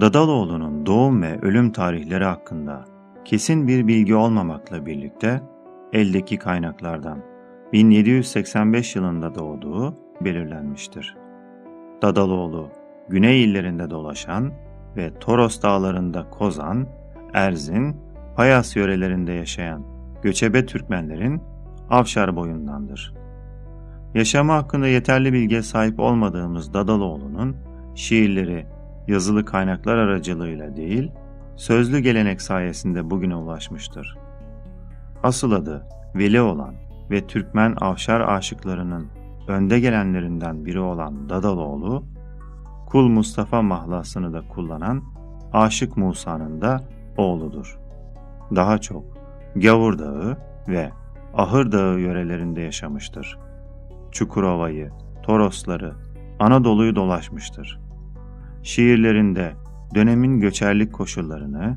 Dadaloğlu'nun doğum ve ölüm tarihleri hakkında kesin bir bilgi olmamakla birlikte eldeki kaynaklardan 1785 yılında doğduğu belirlenmiştir. Dadaloğlu, Güney illerinde dolaşan ve Toros dağlarında Kozan, Erzin, Payas yörelerinde yaşayan göçebe Türkmenlerin Avşar boyundandır. Yaşamı hakkında yeterli bilgiye sahip olmadığımız Dadaloğlu'nun şiirleri yazılı kaynaklar aracılığıyla değil, sözlü gelenek sayesinde bugüne ulaşmıştır. Asıl adı Veli olan ve Türkmen Avşar aşıklarının önde gelenlerinden biri olan Dadaloğlu, Kul Mustafa mahlasını da kullanan Aşık Musa'nın da oğludur. Daha çok Gavur Dağı ve Ahır Dağı yörelerinde yaşamıştır. Çukurova'yı, Torosları, Anadolu'yu dolaşmıştır. Şiirlerinde dönemin göçerlik koşullarını,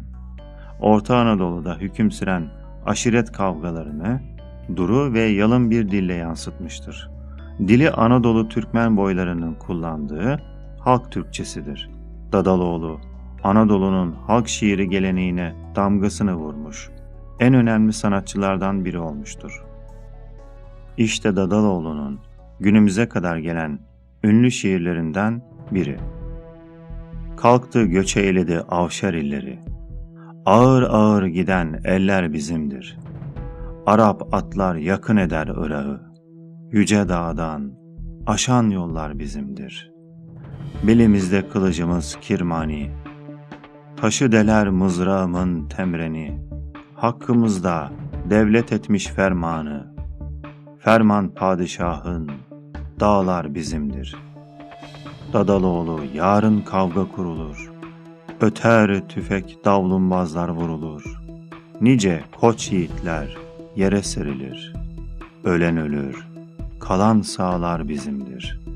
Orta Anadolu'da hüküm süren aşiret kavgalarını duru ve yalın bir dille yansıtmıştır. Dili Anadolu Türkmen boylarının kullandığı halk Türkçesidir. Dadaloğlu, Anadolu'nun halk şiiri geleneğine damgasını vurmuş, en önemli sanatçılardan biri olmuştur. İşte Dadaloğlu'nun günümüze kadar gelen ünlü şiirlerinden biri. Kalktı göç eyledi avşar illeri. Ağır ağır giden eller bizimdir. Arap atlar yakın eder Irak'ı. Yüce dağdan aşan yollar bizimdir. Belimizde kılıcımız kirmani. Taşı deler mızrağımın temreni. Hakkımızda devlet etmiş fermanı. Ferman padişahın, dağlar bizimdir. Dadaloğlu yarın kavga kurulur. Öter tüfek davlumbazlar vurulur. Nice koç yiğitler yere serilir. Ölen ölür, kalan sağlar bizimdir.''